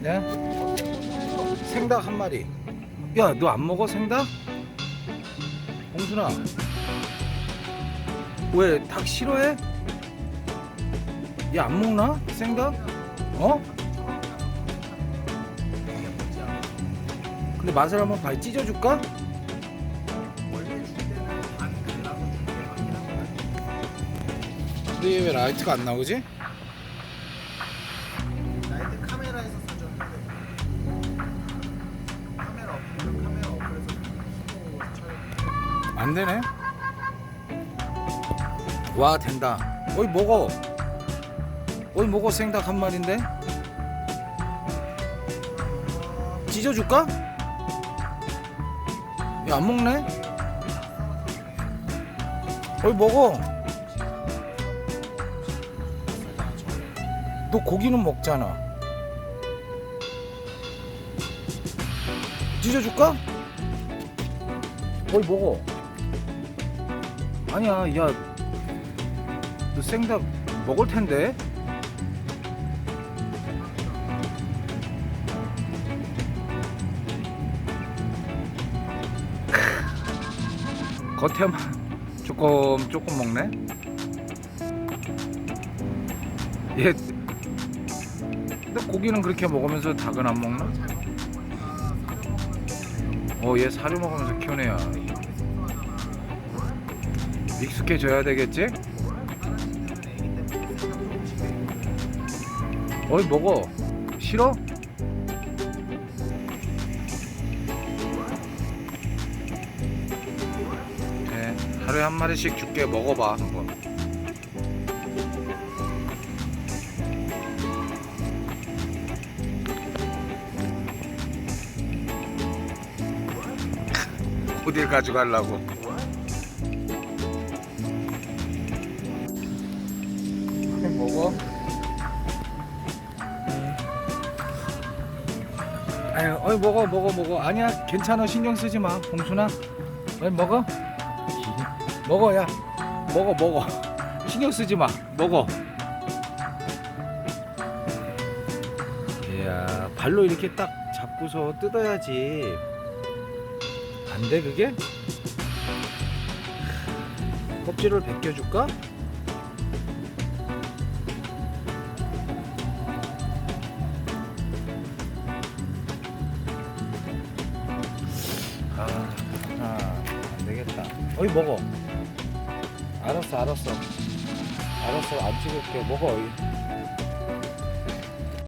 네? 생닭 한 마리. 야, 너 안 먹어 생닭? 봉순아. 왜 닭 싫어해? 얘 안 먹나? 생닭? 어? 근데 맛을 한번 봐 찢어줄까? 근데 얘 왜 라이트가 안 나오지? 안 되네. 와 된다. 어이 먹어. 어이 먹어 생닭 한 마리인데. 찢어줄까? 야 안 먹네. 어이 먹어. 너 고기는 먹잖아. 찢어줄까? 어이 먹어. 아니야, 야, 너 생닭 먹을 텐데. 겉에만 조금 조금 먹네. 얘, 근데 고기는 그렇게 먹으면서 닭은 안 먹나? 어, 얘 사료 먹으면서 키우네야. 익숙해져야 되겠지? 어이 먹어 싫어? 네, 하루에 한 마리씩 줄게 먹어봐 한번 어딜 가져가려고 먹어. 아유, 어이 먹어, 먹어, 먹어. 아니야, 괜찮아. 신경 쓰지 마, 봉순아. 어이 먹어. 먹어, 야. 먹어, 먹어. 신경 쓰지 마. 먹어. 이야, 발로 이렇게 딱 잡고서 뜯어야지. 안 돼, 그게? 껍질을 벗겨줄까? 아, 아, 안 되겠다. 어이 먹어. 알았어, 알았어. 알았어, 안 찍을게. 먹어. 어이.